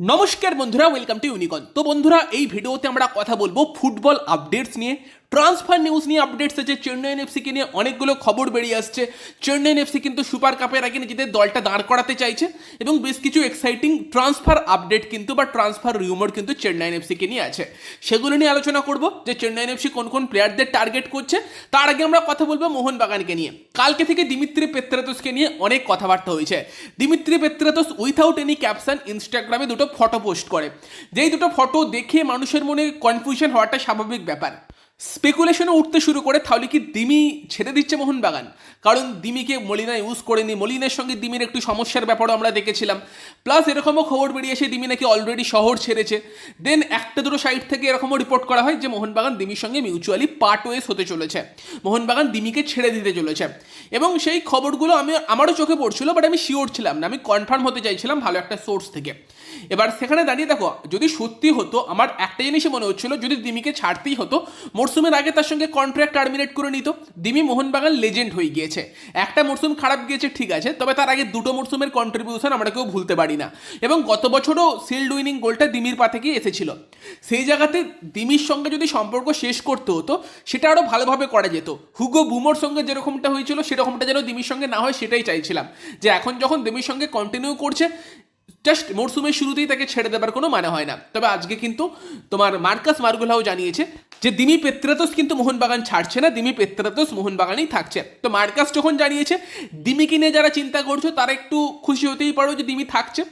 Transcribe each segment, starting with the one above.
নমস্কার বন্ধুরা welcome to ইউনিকন তো বন্ধুরা, এই ভিডিওতে আমরা কথা বলব ফুটবল আপডেটস নিয়ে। ট্রান্সফার নিউজ নিয়ে আপডেটস আছে চেন্নাইন এফসিকে নিয়ে অনেকগুলো খবর বেরিয়ে আসছে। চেন্নাইন এফসি কিন্তু সুপার কাপের আগে নিজেদের দলটা দাঁড় করাতে চাইছে এবং বেশ কিছু এক্সাইটিং ট্রান্সফার আপডেট কিন্তু বা ট্রান্সফার রিউমার কিন্তু চেন্নাইন এফসিকে নিয়ে আছে। সেগুলো নিয়ে আলোচনা করব যে চেন্নাইন এফসি কোন কোন প্লেয়ারদের টার্গেট করছে। তার আগে আমরা কথা বলব মোহনবাগানকে নিয়ে। কালকে থেকে দিমিত্রি পেত্রাতোসকে নিয়ে অনেক কথাবার্তা হয়েছে। Dimitri Petratos without any caption ইনস্টাগ্রামে দুটো ফটো পোস্ট করে। যেই দুটো ফটো দেখে মানুষের মনে কনফিউশন হওয়াটা স্বাভাবিক ব্যাপার। স্পেকুলেশনে উঠতে শুরু করে তাহলে কি দিমি ছেড়ে দিচ্ছে মোহনবাগান? কারণ দিমিকে মলিনা ইউজ করেনি। মলিনের সঙ্গে দিমির একটু সমস্যার ব্যাপারও আমরা দেখেছিলাম। প্লাস এরকমও খবর বেরিয়েছে দিমি নাকি অলরেডি শহর ছেড়েছে। দেন একটা দুটো সাইড থেকে এরকমও রিপোর্ট করা হয় যে, মোহনবাগান দিমির সঙ্গে মিউচুয়ালি পার্ট ওয়েস হতে চলেছে। মোহনবাগান দিমিকে ছেড়ে দিতে চলেছে। এবং সেই খবরগুলো আমি, আমারও চোখে পড়ছিল বাট আমি শিওর ছিলাম না। আমি কনফার্ম হতে চাইছিলাম ভালো একটা সোর্স থেকে। এবার সেখানে দাঁড়িয়ে দেখো, যদি সত্যি হতো, আমার একটা জিনিসই মনে হচ্ছিল, যদি দিমিকে ছাড়তেই হতো, মরসুমের আগে তার সঙ্গে কন্ট্রাক্ট টার্মিনেট করে নিত। দিমি মোহনবাগান লেজেন্ড হয়ে গিয়েছে। একটা মরসুম খারাপ গিয়েছে, ঠিক আছে, তবে তার আগে দুটো মরসুমের কন্ট্রিবিউশন আমরা কেউ ভুলতে পারি না। এবং গত বছরও সিল্ড উইনিং গোলটা দিমির পা থেকেই এসেছিল। সেই জায়গাতে দিমির সঙ্গে যদি সম্পর্ক শেষ করতে হতো, সেটা আরও ভালোভাবে করা যেত। হুগো বুমোর সঙ্গে যেরকমটা হয়েছিল, সেরকমটা যেন দিমির সঙ্গে না হয়, সেটাই চাইছিলাম। যে এখন যখন দিমির সঙ্গে কন্টিনিউ করছে জাস্ট মরসুমের শুরুতেই তাকে ছেড়ে দেবার কোনো মানে হয় না। তবে আজকে কিন্তু তোমার মার্কাস মার্গুলাও জানিয়েছে যে দিমি পেত্রাতোস কিন্তু মোহনবাগান ছাড়ছে না, দিমি পেত্রাতোস মোহনবাগানেই থাকছে। তো মার্কাস যখন জানিয়েছে দিমিকে নিয়ে যারা চিন্তা করছ, তারা একটু খুশি হতেই পারো যে দিমি থাকছে।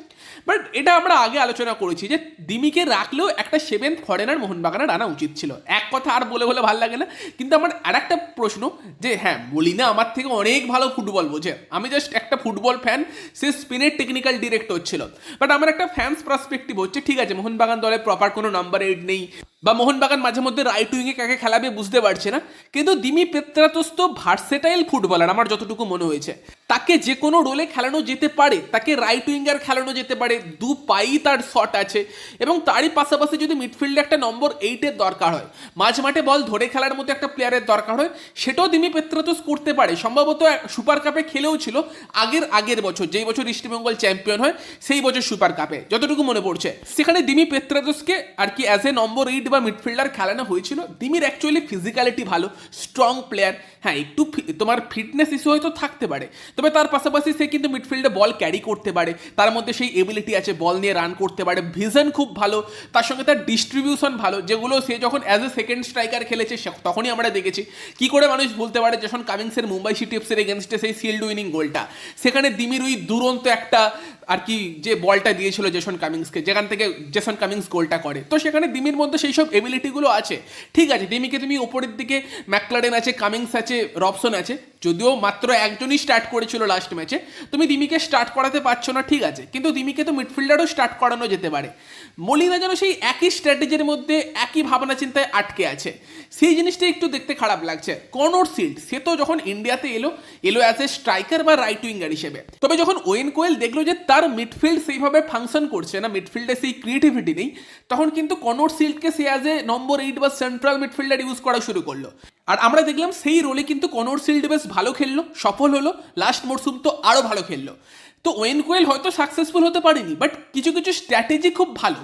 বাট এটা আমরা আগে আলোচনা করেছি যে দিমিকে রাখলেও একটা সেভেন্থ ফরেনার মোহনবাগানের আনা উচিত ছিল। এক কথা আর বলে বলে ভালো লাগে না। কিন্তু আমার আর একটা প্রশ্ন যে হ্যাঁ মলিনা আমার থেকে অনেক ভালো ফুটবল বোঝে। আমি জাস্ট একটা ফুটবল ফ্যান সে স্পিনের টেকনিক্যাল ডিরেক্টর ছিল। বাট আমার একটা ফ্যান্স পার্সপেক্টিভ হচ্ছে, ঠিক আছে, মোহনবাগান দলে প্রপার কোনো নাম্বার এইট নেই। বা মোহনবাগান মাঝে মধ্যে রাইট উইংয়ে কাকে খেলাবে বুঝতে পারছে না। কিন্তু দিমি পেত্রাতোস তো ভার্সেটাইল ফুটবলার আমার যতটুকু মনে হয়েছে। তাকে যে কোনো রোলে খেলানো যেতে পারে, তাকে রাইট উইঙ্গার খেলানো যেতে পারে, দু পাই তার শট আছে এবং তারই পাশাপাশি যদি মিডফিল্ডে একটা নম্বর এইটের দরকার হয়, মাঝ মাঠে বল ধরে খেলার মতো একটা প্লেয়ারের দরকার হয়, সেটাও দিমি পেত্রাতোস করতে পারে। সম্ভবত সুপার কাপে খেলেও ছিল আগের আগের বছর, যেই বছর ইস্টবেঙ্গল চ্যাম্পিয়ন হয়, সেই বছর সুপার কাপে যতটুকু মনে পড়ছে। সেখানে দিমি পেত্রাতোসকে আর কি অ্যাজ এ নম্বর এইট বা মিডফিল্ডার খেলানো হয়েছিল দিমির অ্যাকচুয়ালি ফিজিক্যালিটি ভালো স্ট্রং প্লেয়ার হ্যাঁ একটু তোমার ফিটনেস ইস্যু হয়তো থাকতে পারে। তবে তার পাশাপাশি সে কিন্তু মিডফিল্ডে বল ক্যারি করতে পারে, তার মধ্যে সেই এবিলিটি আছে বল নিয়ে রান করতে পারে ভিজন খুব ভালো, তার সঙ্গে তার ডিস্ট্রিবিউশন ভালো, যেগুলো সে যখন অ্যাজ এ সেকেন্ড স্ট্রাইকার খেলেছে তখনই আমরা দেখেছি। কি করে মানুষ বলতে পারে, যখন কামিংসের মুম্বাই সিটি এফসের এগেনস্টে সেই শিল্ড উইনিং গোলটা সেখানে দিমির ওই দুরন্ত একটা আর কি যে বলটা দিয়েছিল জেসন কামিংসকে, যেখান থেকে জেসন কামিংস গোলটা করে। তো সেখানে ডিমির মধ্যে সেই সব এবিলিটিগুলো আছে। ঠিক আছে ডিমিকে তুমি ওপরের দিকে, ম্যাকলারেন আছে, কামিংস আছে, রবসন আছে। যদিও মাত্র একজনই স্টার্ট করেছিল লাস্ট ম্যাচে তুমি দিমিকে স্টার্ট করাতে পারছ না, ঠিক আছে। কিন্তু দিমিকে তো মিডফিল্ডারও স্টার্ট করানো যেতে পারে। মলিনা যেন সেই একই স্ট্র্যাটেজির মধ্যে, একই ভাবনা চিন্তায় আটকে আছে। সেই জিনিসটা একটু দেখতে খারাপ লাগছে। কনর সিল্ড সে তো যখন ইন্ডিয়াতে এলো এলো অ্যাজ এ স্ট্রাইকার বা রাইট উইঙ্গার হিসেবে। তবে যখন ওয়েন কোয়েল দেখল যে তার মিডফিল্ড সেইভাবে ফাংশন করছে না মিডফিল্ডে সেই ক্রিয়েটিভিটি নেই, তখন কিন্তু কনর সিল্ডকে সে অ্যাজ এ নম্বর এইট বা সেন্ট্রাল মিডফিল্ডার ইউজ করা শুরু করল। আর আমরা দেখলাম সেই রোলে কিন্তু কনর সিল্ড বেশ ভালো খেললো, সফল হলো লাস্ট মরসুম তো আরও ভালো খেললো। তো ওয়েন কোয়েল হয়তো সাকসেসফুল হতে পারেনি বাট কিছু কিছু স্ট্র্যাটেজি খুব ভালো।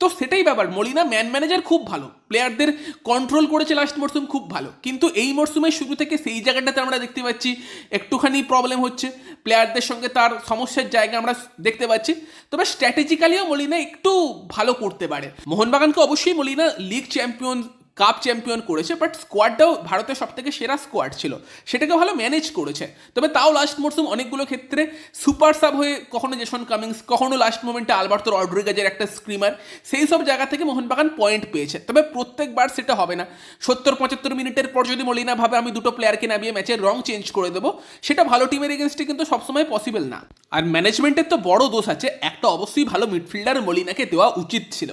তো সেটাই ব্যাপার মলিনা ম্যান ম্যানেজার খুব ভালো প্লেয়ারদের কন্ট্রোল করেছে লাস্ট মরসুম খুব ভালো। কিন্তু এই মরসুমের শুরু থেকে সেই জায়গাটাতে আমরা দেখতে পাচ্ছি, একটুখানি প্রবলেম হচ্ছে প্লেয়ারদের সঙ্গে তার সমস্যার জায়গা আমরা দেখতে পাচ্ছি। তবে স্ট্র্যাটেজিক্যালিও মলিনা একটু ভালো করতে পারে। মোহনবাগানকে অবশ্যই Molina league champion cup champion করেছে বাট স্কোয়াডটাও ভারতের সব থেকে সেরা স্কোয়াড ছিল। সেটাকে ভালো ম্যানেজ করেছে। তবে তাও লাস্ট মরসুম অনেকগুলো ক্ষেত্রে সুপার সাব হয়ে কখনো জেসন কামিংস কখনো লাস্ট মোমেন্টে আলবার্তো রড্রিগাজের একটা স্ক্রিমার সেই সব জায়গা থেকে মোহনবাগান পয়েন্ট পেয়েছে। তবে প্রত্যেকবার সেটা হবে না। সত্তর পঁচাত্তর মিনিটের পর যদি মলিনা ভাবে আমি দুটো প্লেয়ারকে নামিয়ে ম্যাচের রং চেঞ্জ করে দেবো, সেটা ভালো টিমের এগেনস্টে কিন্তু সবসময় পসিবল না। আর ম্যানেজমেন্টের তো বড় দোষ আছে, একটা অবশ্যই ভালো মিডফিল্ডার মলিনাকে দেওয়া উচিত ছিল।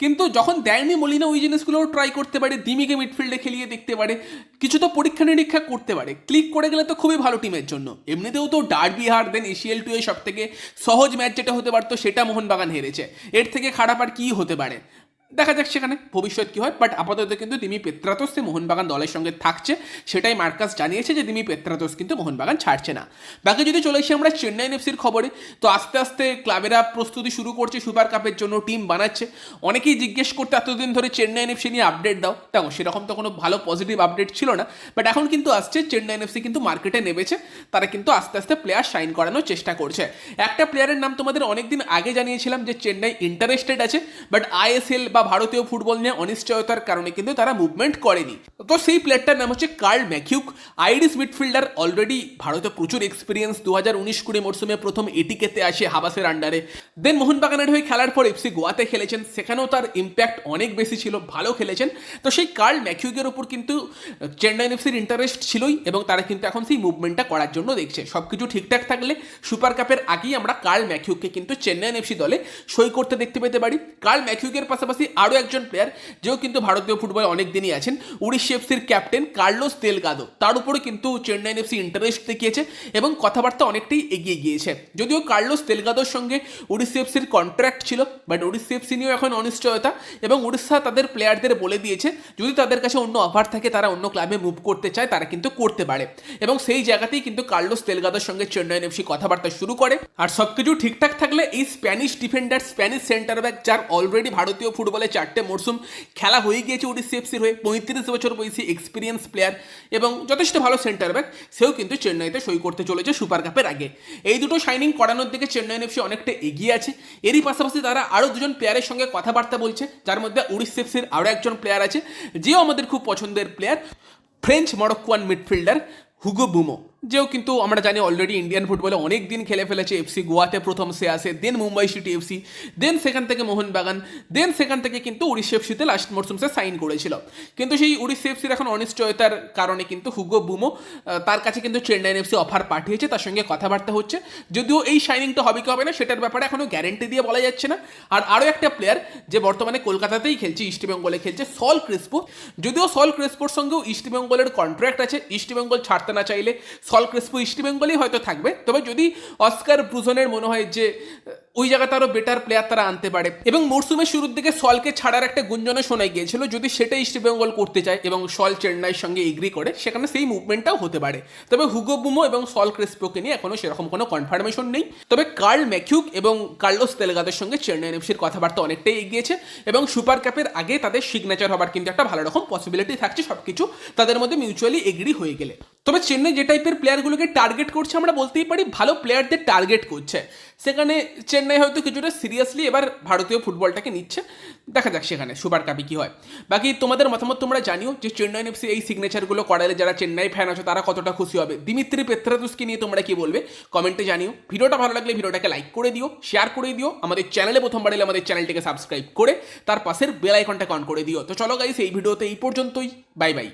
কিন্তু যখন দেয়নি মলিনা ওই জিনিসগুলোও ট্রাই করতে পারে, দিমিকে মিডফিল্ডে খেলিয়ে দেখতে পারে, কিছু তো পরীক্ষা নিরীক্ষা করতে পারে। ক্লিক করে গেলে তো খুবই ভালো টিমের জন্য। এমনিতেও তো ডার্বি হার দেন এশিয়াল টু এ সব থেকে সহজ ম্যাচ যেটা হতে পারতো, সেটা মোহনবাগান হেরেছে। এর থেকে খারাপ আর কী হতে পারে? দেখা যাক সেখানে ভবিষ্যৎ কি হয় বাট আপাতত কিন্তু দিমি পেত্রাতোস মোহনবাগান দলের সঙ্গে থাকছে। সেটাই মার্কাস জানিয়েছে যে দিমি পেত্রাতোস কিন্তু মোহনবাগান ছাড়ছে না। বাকি যদি চলে এসে আমরা চেন্নাই এফসির খবরে, তো আস্তে আস্তে ক্লাবেরা প্রস্তুতি শুরু করছে, সুপার কাপের জন্য টিম বানাচ্ছে। অনেকেই জিজ্ঞেস করতে এতদিন ধরে চেন্নাই এফসি নিয়ে আপডেট দাও। দেখো, সেরকম তো কোনো ভালো পজিটিভ আপডেট ছিল না বাট এখন কিন্তু আসছে, চেন্নাই এফসি কিন্তু মার্কেটে নেমেছে। তারা কিন্তু আস্তে আস্তে প্লেয়ার সাইন করানোর চেষ্টা করছে। একটা প্লেয়ারের নাম তোমাদের অনেকদিন আগে জানিয়েছিলাম যে চেন্নাই ইন্টারেস্টেড আছে বাট আইএসএল বা ভারতীয় ফুটবল নিয়ে অনিশ্চয়তার কারণে কিন্তু তারা মুভমেন্ট করেনি। তো সেই প্লেয়ারটার নাম হচ্ছে Carl McHugh Irish midfielder already ভারতে প্রচুর এক্সপিরিয়েন্স দু হাজার উনিশ কুড়ি মরসুমে প্রথম এটিকেতে আসে হাবাসের আন্ডারে দেন মোহনবাগানের হয়ে খেলার পর এফসি গোয়াতে খেলেছেন। সেখানেও তার ইম্প্যাক্ট অনেক বেশি ছিল, ভালো খেলেছেন। তো সেই কার্ল ম্যাকিউকের ওপর কিন্তু চেন্নাই এফসির ইন্টারেস্ট ছিলই এবং তারা কিন্তু এখন সেই মুভমেন্টটা করার জন্য দেখছে। সব কিছু ঠিকঠাক থাকলে সুপার কাপের আগেই আমরা কার্ল ম্যাকিউককে কিন্তু চেন্নাই এফসি দলে সই করতে দেখতে পেতে পারি। কার্ল ম্যাকিউকের পাশাপাশি আরও একজন প্লেয়ার যেও কিন্তু ভারতীয় ফুটবলে অনেক দিনই আছেন। উড়িষ্যা এফসির ক্যাপ্টেন কার্লোস তেলগাদো তার উপরে কিন্তু চেন্নাই এফসি ইন্টারেস্ট দেখিয়েছে এবং কথাবার্তা অনেকটাই এগিয়ে গিয়েছে। যদিও কার্লোস তেলগাদোর সঙ্গে উড়িষ্যা এফসির কন্ট্রাক্ট ছিল বাট উড়িষ্যা এফসি নিয়েও এখন অনিশ্চয়তা এবং উড়িষ্যা তাদের প্লেয়ারদের বলে দিয়েছে, যদি তাদের কাছে অন্য অফার থাকে, তারা অন্য ক্লাবে মুভ করতে চায়, তারা কিন্তু করতে পারে। এবং সেই জায়গাতেই কিন্তু কার্লোস তেলগাদোর সঙ্গে চেন্নাই এফসি কথাবার্তা শুরু করে। আর সবকিছু ঠিকঠাক থাকলে এই Spanish defender Spanish centre back যার অলরেডি ভারতীয় ফুটবলে চারটে মরশুম খেলা হয়ে গিয়েছে ওডিসি এফসির হয়ে। পঁয়ত্রিশ বছর বয়সী এক্সপিরিয়েন্স প্লেয়ার এবং যথেষ্ট ভালো সেন্টার ব্যাক সেও কিন্তু চেন্নাইতে সই করতে চলেছে সুপার কাপের আগে। এই দুটো শাইনিং করানোর দিকে চেন্নাই এফসি অনেকটা এগিয়ে আছে। এরই পাশাপাশি তারা আরও দুজন প্লেয়ারের সঙ্গে কথাবার্তা বলছে, যার মধ্যে উড়িষ্যা এফসির আরও একজন প্লেয়ার আছে, যেও আমাদের খুব পছন্দের player French Moroccan midfielder Hugo Boumous যেও কিন্তু আমরা জানি অলরেডি ইন্ডিয়ান ফুটবলে অনেক দিন খেলে ফেলেছে এফসি গোয়াতে প্রথম সে আসে then Mumbai city FC then সেখান থেকে মোহনবাগান দেন সেখান থেকে কিন্তু উড়িষ্যা এফসিতে লাস্ট মরসুম সে সাইন করেছিল। কিন্তু সেই উড়িষ্যা এফসির এখন অনিশ্চয়তার কারণে কিন্তু হুগো বুমো তার কাছে কিন্তু চেন্নাই এফসি অফার পাঠিয়েছে, তার সঙ্গে কথাবার্তা হচ্ছে। যদিও এই শাইনিংটা হবে কি হবে না, সেটার ব্যাপারে এখনও গ্যারেন্টি দিয়ে বলা যাচ্ছে না। আর আরও একটা প্লেয়ার যে বর্তমানে কলকাতাতেই খেলছে ইস্টবেঙ্গলে খেলছে সল ক্রিসপো যদিও সল ক্রিসপোর সঙ্গেও ইস্টবেঙ্গলের কন্ট্রাক্ট আছে ইস্টবেঙ্গল ছাড়তে না চাইলে সল ক্রিসপো ইস্টবেঙ্গলই হয়তো থাকবে। তবে যদি অস্কার ব্রুজনের মনে হয় যে, ওই জায়গাতে আরও বেটার প্লেয়ার তারা আনতে পারে। এবং মরসুমের শুরুর দিকে সলকে ছাড়ার একটা গুঞ্জনে শোনা গিয়েছিল, যদি সেটা ইস্টবেঙ্গল করতে চায় এবং সল চেন্নাইয়ের সঙ্গে এগ্রি করে, সেখানে সেই মুভমেন্টটাও হতে পারে। তবে হুগো বুমো এবং সল ক্রিসপোকে নিয়ে এখনও সেরকম কোনো কনফার্মেশন নেই। তবে কার্ল ম্যাকিউক এবং কার্লোস তেলেগাদের সঙ্গে চেন্নাই এফসির কথাবার্তা অনেকটাই এগিয়েছে এবং সুপার কাপের আগে তাদের সিগনেচার হবার কিন্তু একটা ভালো রকম পসিবিলিটি থাকছে, সবকিছু তাদের মধ্যে মিউচুয়ালি এগ্রি হয়ে গেলে। তবে চেন্নাই যে টাইপের প্লেয়ারগুলোকে টার্গেট করছে, আমরা বলতেই পারি ভালো প্লেয়ারদের টার্গেট করছে। সেখানে চেন্নাই হয়তো কিছুটা সিরিয়াসলি এবার ভারতীয় ফুটবলটাকে নিচ্ছে। দেখা যাক সেখানে, সুপার কাপে কি হয়। বাকি তোমাদের মতামত তোমরা জানিও যে চেন্নাই এফসি এই সিগনেচারগুলো করালে যারা চেন্নাই ফ্যান আছে, তারা কতটা খুশি হবে? দিমিত্রি পেত্রাতুসকে নিয়ে তোমরা কি বলবে? কমেন্টে জানিও। ভিডিওটা ভালো লাগলে ভিডিওটাকে লাইক করে দিও শেয়ার করে দিও। আমাদের চ্যানেলে প্রথমবার এলে আমাদের চ্যানেলটিকে সাবস্ক্রাইব করে, তার পাশের বেল আইকনটাকে অন করে দিও। তো চলো গাইস এই ভিডিওতে এই পর্যন্তই। Bye bye